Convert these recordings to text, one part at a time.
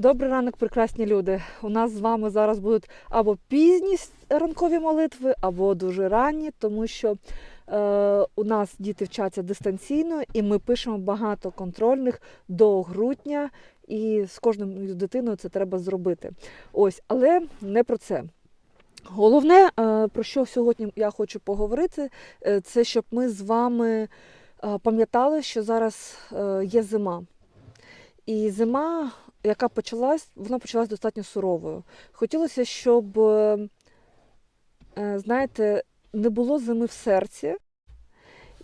Добрий ранок, прекрасні люди. У нас з вами зараз будуть або пізні ранкові молитви, або дуже ранні, тому що е, у нас діти вчаться дистанційно, і ми пишемо багато контрольних до грудня, і з кожною дитиною це треба зробити. Ось, але не про це. Головне, е, про що сьогодні я хочу поговорити, е, це щоб ми з вами е, пам'ятали, що зараз е, є зима. І зима, яка почалась, вона почалась достатньо суровою. Хотілося, щоб, е, знаєте, не було зими в серці,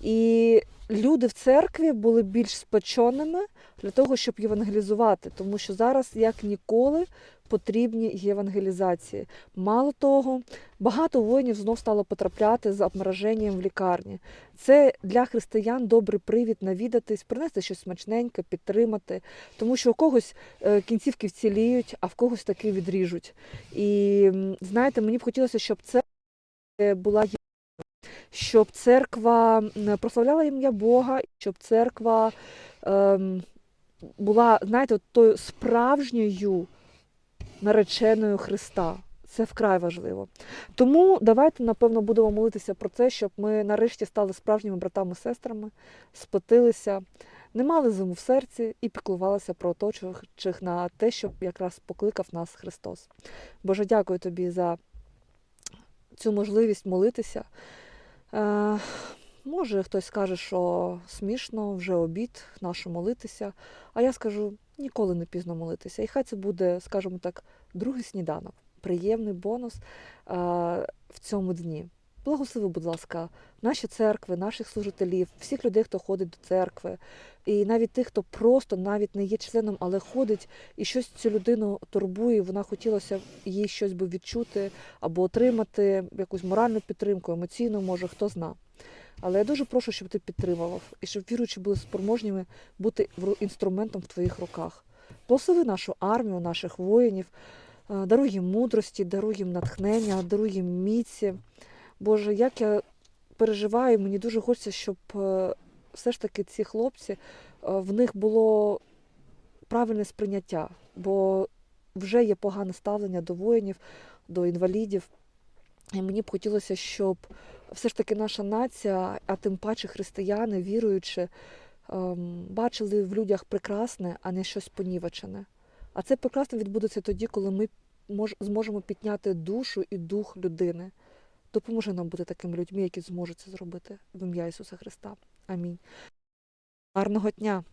і люди в церкві були більш спеченими для того, щоб євангелізувати, тому що зараз, як ніколи, потрібні євангелізації. Мало того, багато воїнів знов стало потрапляти з обмороженням в лікарні. Це для християн добрий привід навідатись, принести щось смачненьке, підтримати, тому що у когось е, кінцівки вціліють, а в когось таки відріжуть. І знаєте, мені б хотілося, щоб це була є- щоб церква прославляла ім'я Бога, щоб церква ем, була, знаєте, от тою справжньою нареченою Христа. Це вкрай важливо. Тому давайте, напевно, будемо молитися про це, щоб ми нарешті стали справжніми братами-сестрами, сплотилися, не мали зиму в серці і піклувалися про оточуючих на те, щоб якраз покликав нас Христос. Боже, дякую тобі за цю можливість молитися. Е, може, хтось скаже, що смішно, вже обід, нащо молитися. А я скажу, ніколи не пізно молитися. І хай це буде, скажімо так, другий сніданок, приємний бонус е, в цьому дні. Благослови, будь ласка, наші церкви, наших служителів, всіх людей, хто ходить до церкви, і навіть тих, хто просто навіть не є членом, але ходить і щось цю людину турбує. Вона хотілося їй щось би відчути або отримати якусь моральну підтримку, емоційну, може, хто зна. Але я дуже прошу, щоб ти підтримував і щоб віруючі були спроможніми бути інструментом в твоїх руках. Благослови нашу армію, наших воїнів, е, даруй їм мудрості, даруй їм натхнення, даруй їм міці. Боже, як я переживаю, мені дуже хочеться, щоб е, все ж таки ці хлопці е, в них було правильне сприйняття, бо вже є погане ставлення до воїнів, до інвалідів. І мені б хотілося, щоб все ж таки наша нація, а тим паче християни, віруючи, ем, бачили в людях прекрасне, а не щось понівечене. А це прекрасне відбудеться тоді, коли ми зможемо підняти душу і дух людини. Допоможи нам бути такими людьми, які зможуть це зробити в ім'я Ісуса Христа. Амінь. Гарного дня!